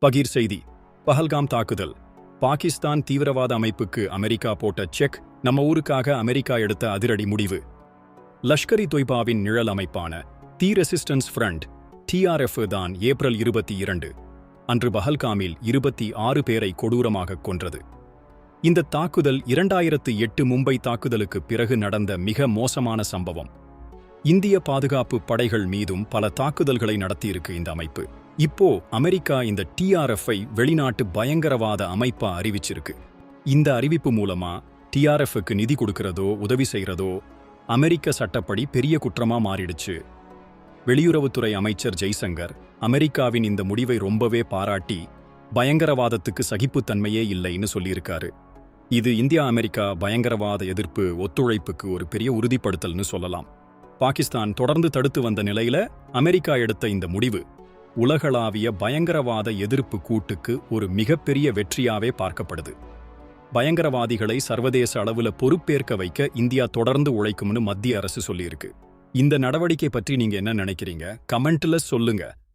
பகீர் செய்தி. பஹல்காம் தாக்குதல். பாகிஸ்தான் தீவிரவாத அமைப்புக்கு அமெரிக்கா போட்ட செக் நம்ம ஊருக்காக அமெரிக்கா எடுத்த அதிரடி முடிவு. லஷ்கரி தொய்பாவின் நிழல் அமைப்பான தி ரெசிஸ்டன்ஸ் ஃப்ரண்ட் டிஆர்எஃப் தான் ஏப்ரல் இருபத்தி இரண்டு. அன்று பஹல்காமில் இருபத்தி ஆறு பேரை கொடூரமாக கொன்றது. இந்த தாக்குதல் இரண்டாயிரத்து எட்டு மும்பை தாக்குதலுக்கு பிறகு நடந்த மிக மோசமான சம்பவம். இந்திய பாதுகாப்பு படைகள் மீதும் பல தாக்குதல்களை நடத்தியிருக்கு இந்த அமைப்பு. இப்போ அமெரிக்கா இந்த டிஆர்எஃப்ஐ வெளிநாட்டு பயங்கரவாத அமைப்பா அறிவிச்சிருக்கு. இந்த அறிவிப்பு மூலமா டிஆர்எஃப்க்கு நிதி கொடுக்கறதோ உதவி செய்யறதோ அமெரிக்க சட்டப்படி பெரிய குற்றமா மாறிடுச்சு. வெளியுறவுத்துறை அமைச்சர் ஜெய்சங்கர் அமெரிக்காவின் இந்த முடிவை ரொம்பவே பாராட்டி பயங்கரவாதத்துக்கு சகிப்புத்தன்மையே இல்லைன்னு சொல்லியிருக்காரு. இது இந்தியா அமெரிக்கா பயங்கரவாத எதிர்ப்பு ஒத்துழைப்புக்கு ஒரு பெரிய உறுதிப்படுத்தல்னு சொல்லலாம். பாகிஸ்தான் தொடர்ந்து தடுத்து வந்த நிலையில அமெரிக்கா எடுத்த இந்த முடிவு உலகளாவிய பயங்கரவாத எதிர்ப்பு கூட்டுக்கு ஒரு மிகப்பெரிய வெற்றியாவே பார்க்கப்படுது. பயங்கரவாதிகளை சர்வதேச அளவுல பொறுப்பேற்க வைக்க இந்தியா தொடர்ந்து உழைக்கும்னு மத்திய அரசு சொல்லியிருக்கு. இந்த நடவடிக்கை பற்றி நீங்க என்ன நினைக்கிறீங்க? கமெண்ட்ல சொல்லுங்க.